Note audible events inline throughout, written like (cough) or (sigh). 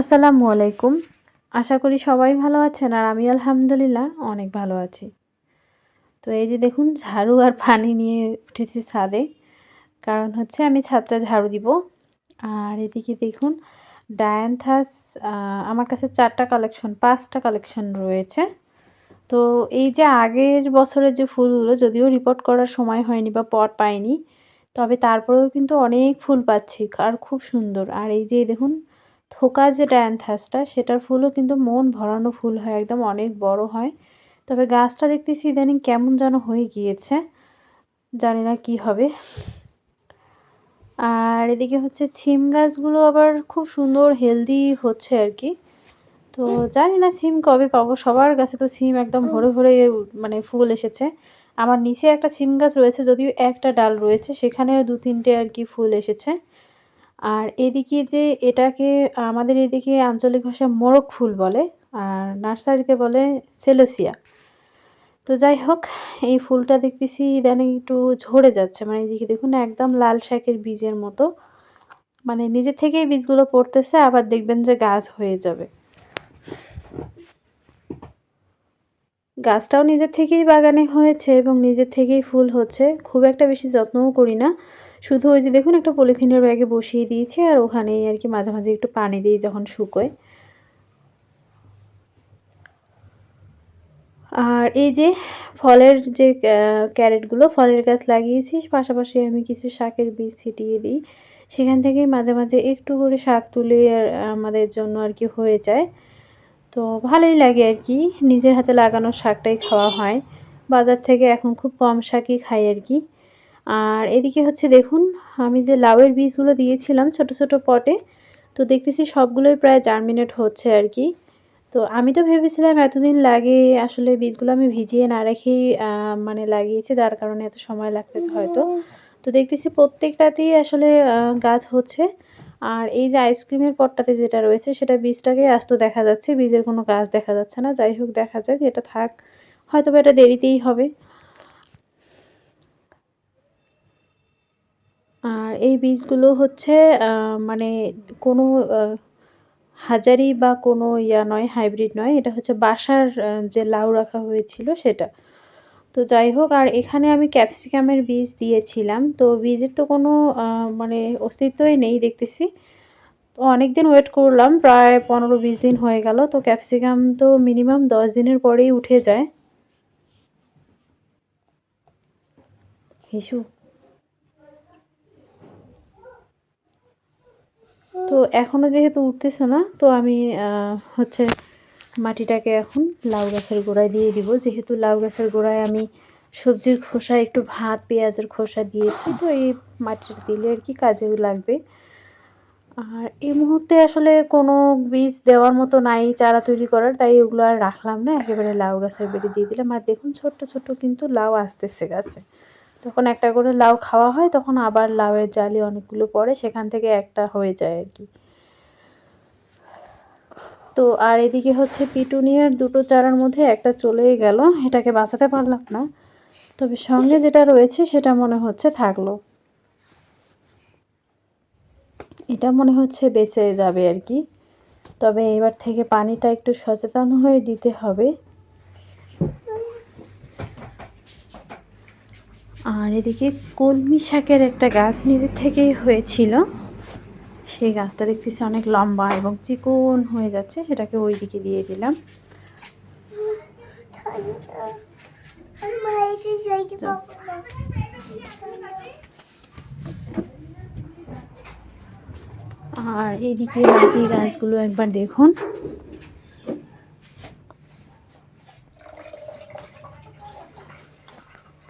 আসসালামু আলাইকুম। আশা করি সবাই ভালো আছেন আর আমি আলহামদুলিল্লাহ অনেক ভালো আছি। তো এই যে দেখুন, ঝাড়ু আর পানি নিয়ে উঠেছি ছাদে। কারণ হচ্ছে আমি ছাদটা ঝাড়ু দিব। আর এদিকে দেখুন, ডায়ান্থাস আমার কাছে চারটা কালেকশন, পাঁচটা কালেকশন রয়েছে। তো এই যে আগের বছরের যে ফুলগুলো, যদিও রিপোর্ট করার সময় হয়নি বা পট পাইনি, তবে তারপরেও কিন্তু অনেক ফুল পাচ্ছি আর খুব সুন্দর। আর এই যে দেখুন থোকা যে ডায়ান্থাসটা সেটার ফুলও কিন্তু মন ভরানো ফুল হয় একদম অনেক বড় হয়। তবে গাছটা দেখতেছি ইদানিং কেমন যেন হয়ে গিয়েছে জানি না কি হবে। আর এদিকে হচ্ছে ছিম গাছগুলো আবার খুব সুন্দর হেলদি হচ্ছে আর কি। তো জানি না সিম কবে পাবো সবার গাছে তো সিম একদম ভরে ভরে মানে ফুল এসেছে। আমার নিচে একটা সিম গাছ রয়েছে যদিও একটা ডাল রয়েছে সেখানে দু তিনটে আর কি ফুল এসেছে। আর এদিকে যে এটাকে আমাদের এদিকে আঞ্চলিক ভাষায় মোরগ ফুল বলে, আর নার্সারিতে বলে সেলোসিয়া। তো যাই হোক, এই ফুলটা দেখতেছি ইদানিং একটু ঝরে যাচ্ছে। মানে এদিকে দেখুন, একদম লাল শাকের বীজের মতো। মানে নিজে থেকেই বীজগুলো পড়তেছে, আবার দেখবেন যে গাছ হয়ে যাবে। গাছটাও নিজের থেকেই বাগানে হয়েছে এবং নিজের থেকেই ফুল হচ্ছে। খুব একটা বেশি যত্নও করি না। শুধু ওই যে দেখুন একটা পলিথিনের ব্যাগে বসিয়ে দিয়েছি আর ওখানেই আর কি মাঝে মাঝে একটু পানি দিই যখন শুকোয়। আর এই যে ফলের যে ক্যারেটগুলো ফলের গাছ লাগিয়েছি পাশাপাশি আমি কিছু শাকের বীজ ছিটিয়ে দিই। সেখান থেকেই মাঝে মাঝে একটু করে শাক তুলে আমাদের জন্য আর কি হয়ে যায়। তো ভালোই লাগে আর কি, নিজের হাতে লাগানো শাকটাই খাওয়া হয়। বাজার থেকে এখন খুব কম শাকই খাই আর কি। আর এদিকে হচ্ছে দেখুন, আমি যে লাউয়ের বীজগুলো দিয়েছিলাম ছোট ছোট পটে, তো দেখতেছি সবগুলোই প্রায় জার্মিনেট হচ্ছে আর কি। তো আমি তো ভেবেছিলাম এতদিন লাগে আসলে বীজগুলো আমি ভিজিয়ে না রেখেই মানে লাগিয়েছি, যার কারণে এত সময় লাগতেছে হয়তো। তো দেখতেছি প্রত্যেকটাতেই আসলে গাছ হচ্ছে। আর এই যে আইসক্রিমের পটটাতে যেটা রয়েছে, সেটা বীজটাকে আস্ত দেখা যাচ্ছে, বীজের কোনো গাছ দেখা যাচ্ছে না। যাই হোক, দেখা যাক, এটা থাক। হয়তো বা এটা দেরিতেই হবে। আর এই বীজগুলো হচ্ছে মানে কোনো হাজারি বা কোনো ইয়া নয়, হাইব্রিড নয়, এটা হচ্ছে বাসার যে লাউ রাখা হয়েছিল সেটা। তো যাই হোক, আর এখানে আমি ক্যাপসিকামের বীজ দিয়েছিলাম, তো বীজের তো কোনো মানে অস্তিত্বই নেই দেখতেছি। তো অনেক দিন ওয়েট করলাম, প্রায় পনেরো বিশ দিন হয়ে গেল, তো ক্যাপসিকাম তো মিনিমাম দশ দিনের পরেই উঠে যায়। হিসু। তো এখনও যেহেতু উঠতেছে না, তো আমি হচ্ছে মাটিটাকে এখন লাউ গাছের গোড়ায় দিয়ে দিব। যেহেতু লাউ গাছের গোড়ায় আমি সবজির খোসা, একটু ভাত, পেঁয়াজের খোসা দিয়েছি, তো এই মাটিটা দিলে আর কি কাজেও লাগবে। আর এই মুহূর্তে আসলে কোনো বীজ দেওয়ার মতো নাই, চারা তৈরি করার, তাই ওগুলো আর রাখলাম না। একেবারে লাউ গাছের বেড়ে দিয়ে দিলাম। আর দেখুন ছোট্ট ছোট্ট কিন্তু লাউ আসতেছে গাছে। যখন একটা করে লাউ খাওয়া হয়, তখন আবার লাউয়ের জালি অনেকগুলো পড়ে, সেখান থেকে একটা হয়ে যায় আর কি। তো আর এদিকে হচ্ছে পিটুনিয়ার দুটো চারার মধ্যে একটা চলেই গেল, এটাকে বাঁচাতে পারলাম না। তবে সঙ্গে যেটা রয়েছে, সেটা মনে হচ্ছে থাকল। এটা মনে হচ্ছে বেঁচে যাবে আর কি। তবে এবার থেকে পানিটা একটু সচেতন হয়ে দিতে হবে। আর এদিকে কলমি শাকের একটা গাছ নিজের থেকেই হয়েছিল। সেই গাছটা দেখতেছি অনেক লম্বা এবং চিকন হয়ে যাচ্ছে, সেটাকে ওই দিকে দিয়ে দিলাম। আর এইদিকে বাকি গাছগুলো একবার দেখুন।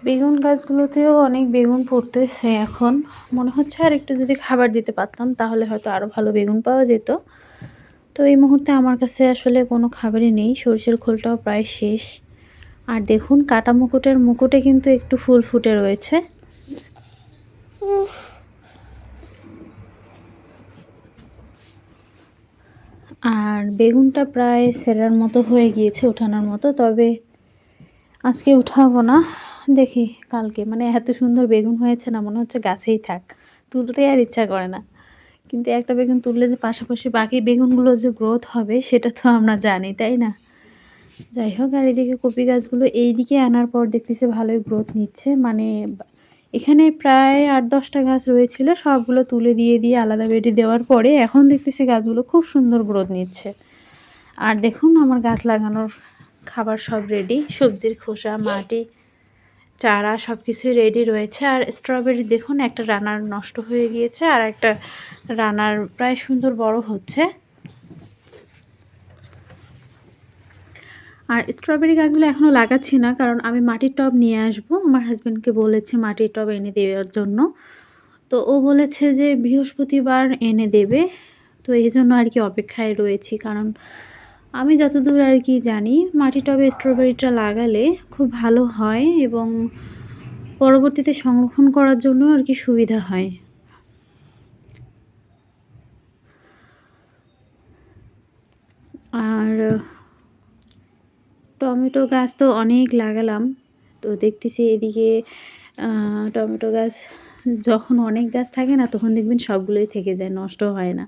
বেগুন গাছগুলোতেও অনেক বেগুন পড়তেছে এখন। মনে হচ্ছে আর একটু যদি খাবার দিতে পারতাম, তাহলে হয়তো আরও ভালো বেগুন পাওয়া যেত। তো এই মুহূর্তে আমার কাছে আসলে কোনো খাবারই নেই, সরষের খোলটাও প্রায় শেষ। আর দেখুন, কাটা মুকুটের মুকুটে কিন্তু একটু ফুল ফুটে রয়েছে। আর বেগুনটা প্রায় সেরার মতো হয়ে গিয়েছে ওঠানোর মতো, তবে আজকে উঠাবো না। দেখি কালকে। মানে এত সুন্দর বেগুন হয়েছে না, মনে হচ্ছে গাছেই থাক। তুলতে আর ইচ্ছা করে না। কিন্তু একটা বেগুন তুললে যে পাশাপাশি বাকি বেগুনগুলো যে গ্রোথ হবে, সেটা তো আমরা জানি, তাই না? যাই হোক, আর এদিকে কপি গাছগুলো এই দিকে আনার পর দেখতেছি ভালোই গ্রোথ নিচ্ছে। মানে এখানে প্রায় আট দশটা গাছ রয়েছিল, সবগুলো তুলে দিয়ে দিয়ে আলাদা বেডে দেওয়ার পরে এখন দেখতেছি গাছগুলো খুব সুন্দর গ্রোথ নিচ্ছে। আর দেখুন আমার গাছ লাগানোর খাবার সব রেডি সবজির খোসা, মাটি চারা সব কিছুই রেডি রয়েছে। আর স্ট্রবেরি দেখুন, একটা রানার নষ্ট হয়ে গিয়েছে আর একটা রানার প্রায় সুন্দর বড় হচ্ছে। আর স্ট্রবেরি গাছগুলো এখনও লাগাচ্ছি না, কারণ আমি মাটির টব নিয়ে আসব। আমার হাজব্যান্ডকে বলেছি মাটির টব এনে দেওয়ার জন্য। তো ও বলেছে যে বৃহস্পতিবার এনে দেবে। তো এই জন্য আর কি অপেক্ষায় রয়েছি, কারণ আমি যতদূর আর কি জানি, মাটি টবে স্ট্রবেরিটা লাগালে খুব ভালো হয় এবং পরবর্তীতে সংরক্ষণ করার জন্য আর কি সুবিধা হয়। আর, টমেটো গাছ তো অনেক লাগালাম। তো দেখতেছি এদিকে টমেটো গাছ যখন অনেক গাছ থাকে না, তখন দেখবেন সবগুলোই থেকে যায়, নষ্ট হয় না।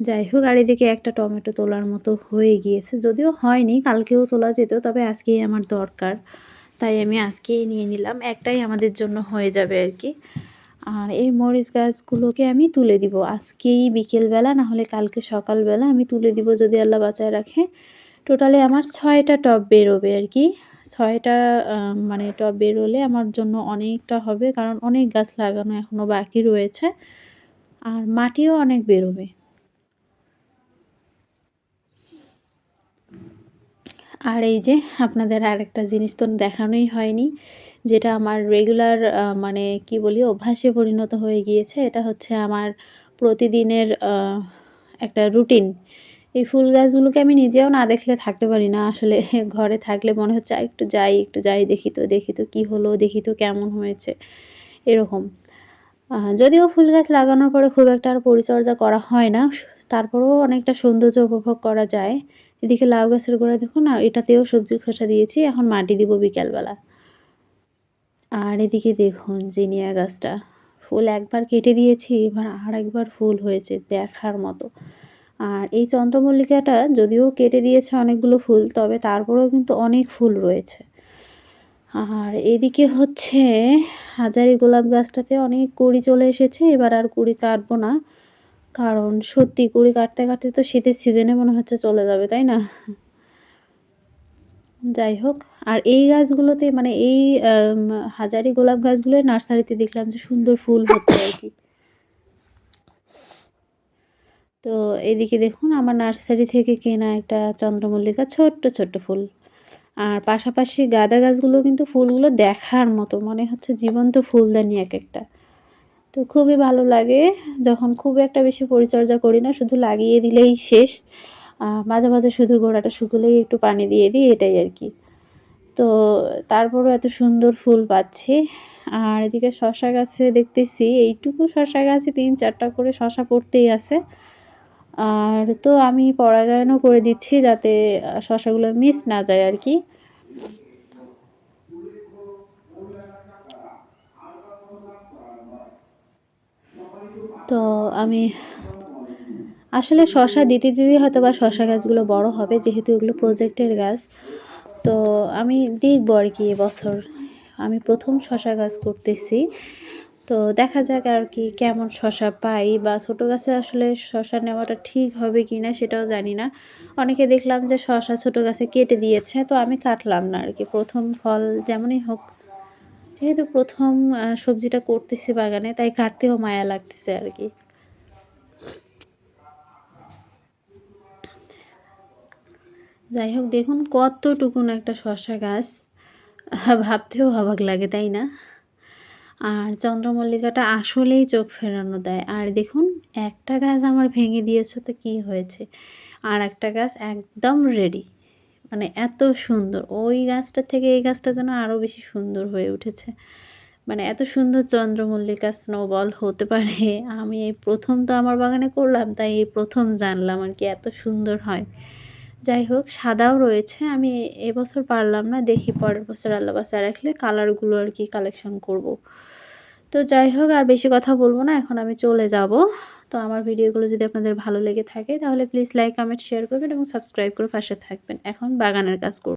যাই হোক আর এদিকে একটা টমেটো তোলার মতো হয়ে গিয়েছে। যদিও হয়নি, কালকেও তোলা যেত, তবে আজকেই আমার দরকার। তাই আমি আজকেই নিয়ে নিলাম, একটাই আমাদের জন্য হয়ে যাবে আর কি। আর এই মরিচ গাছগুলোকে আমি তুলে দিব। আজকেই বিকেলবেলা না হলে কালকে সকালবেলা আমি তুলে দিব যদি আল্লাহ বাঁচায় রাখে। টোটালি আমার ছয়টা টব বেরোবে আর কি। ছয়টা মানে টব বেরোলে আমার জন্য অনেকটা হবে, কারণ অনেক গাছ লাগানো এখনও বাকি রয়েছে। আর মাটিও অনেক বেরোবে। আর এই যে আপনাদের আরেকটা জিনিস তো দেখানোই হয়নি, যেটা আমার রেগুলার মানে কি বলি, অভ্যাসে পরিণত হয়ে গিয়েছে, এটা হচ্ছে আমার প্রতিদিনের একটা রুটিন এই ফুল গাছগুলোকে আমি নিজেও না দেখলে থাকতে পারি না, আসলে ঘরে থাকলে মনে হচ্ছে একটু যাই একটু যাই, দেখি তো দেখি তো কী হলো, দেখি তো কেমন হয়েছে। এরকম। যদিও ফুল গাছ লাগানোর পরে খুব একটা আর পরিচর্যা করা হয় না তারপরেও অনেকটা সৌন্দর্য উপভোগ করা যায়। এদিকে লাউ গাছের গোড়ায় দেখুন না এটাতেও সবজির খোসা দিয়েছি, এখন মাটি দিব বিকালবেলা। আর এদিকে দেখুন জিনিয়া গাছটা, ফুল একবার কেটে দিয়েছি, এবার আর একবার ফুল হয়েছে দেখার মতো। আর এই চন্দ্রমল্লিকাটা যদিও কেটে দিয়েছে অনেকগুলো ফুল, তবে তারপরেও কিন্তু অনেক ফুল রয়েছে। আর এদিকে হচ্ছে হাজারি গোলাপ গাছটাতে অনেক কুড়ি চলে এসেছে, এবার আর কুড়ি কাটবো না। কারণ সত্যি কুড়ি কাটতে কাটতে তো শীতের সিজনে মনে হচ্ছে চলে যাবে, তাই না? যাই হোক, আর এই গাছগুলোতে মানে এই হাজারি গোলাপ গাছগুলোই নার্সারিতে দেখলাম যে সুন্দর ফুল হচ্ছে আর কি। তো এদিকে দেখুন, আমার নার্সারি থেকে কেনা একটা চন্দ্রমল্লিকা ছোট্ট ছোট্ট ফুল। আর পাশাপাশি গাঁদা গাছগুলো কিন্তু ফুলগুলো দেখার মতো, মনে হচ্ছে জীবন্ত ফুলদানি এক একটা। তো খুবই ভালো লাগে যখন খুব একটা বেশি পরিচর্যা করি না, শুধু লাগিয়ে দিলেই শেষ। মাঝে মাঝে শুধু গোড়াটা শুকলেই একটু পানি দিয়ে দিই, এটাই আর কি। তো তারপরও এত সুন্দর ফুল পাচ্ছি। আর এদিকে শশা গাছে দেখতেছি, এইটুকু শশা গাছে তিন চারটা করে শশা পড়তেই আছে। আর তো আমি পরাগায়নও করে দিচ্ছি যাতে শশাগুলো মিস না যায় আর কি। তো আমি আসলে শশা দিতে দিতে হয়তো বা শশা গাছগুলো বড় হবে, যেহেতু এগুলো প্রজেক্টের গাছ। তো আমি দেখব আর কি এবছর। আমি প্রথম শশা গাছ করতেছি। তো দেখা যাক আর কি কেমন শশা পাই বা ছোটো গাছে আসলে শশা নেওয়াটা ঠিক হবে কি না সেটাও জানি না। অনেকে দেখলাম যে শশা ছোটো গাছে কেটে দিয়েছে, তো আমি কাটলাম না আর কি। প্রথম ফল যেমনই হোক যেহেতু প্রথম সবজিটা করতেছি বাগানে, তাই কাটতেও মায়া লাগতেছে আর কি। যাই হোক, দেখুন কতটুকুন একটা শশা গাছ। (laughs) ভাবতেও অবাক লাগে, তাই না? আর চন্দ্রমল্লিকাটা আসলেই চোখ ফেরানো দেয়। আর দেখুন, একটা গাছ আমার ভেঙে দিয়েছে, তো কী হয়েছে? আর একটা গাছ একদম রেডি মানে এত সুন্দর। ওই গাছটা থেকে এই গাছটা যেন আরও বেশি সুন্দর হয়ে উঠেছে। মানে এত সুন্দর চন্দ্রমল্লিকা স্নোবল হতে পারে। আমি এই প্রথম তো আমার বাগানে করলাম, তাই এই প্রথম জানলাম আর কি এত সুন্দর হয়। যাই হোক, সাদাও রয়েছে। আমি এবছর পারলাম না, দেখি পরের বছর। আল্লাহ বাসা রাখলে কালারগুলো আর কি কালেকশন করব। তো যাই হোক, আর বেশি কথা বলব না, এখন আমি চলে যাব। তো আমার ভিডিওগুলো যদি আপনাদের ভালো লেগে থাকে, তাহলে প্লিজ লাইক কমেন্ট শেয়ার করবেন এবং সাবস্ক্রাইব করে পাশে থাকবেন। এখন বাগানের কাজ করব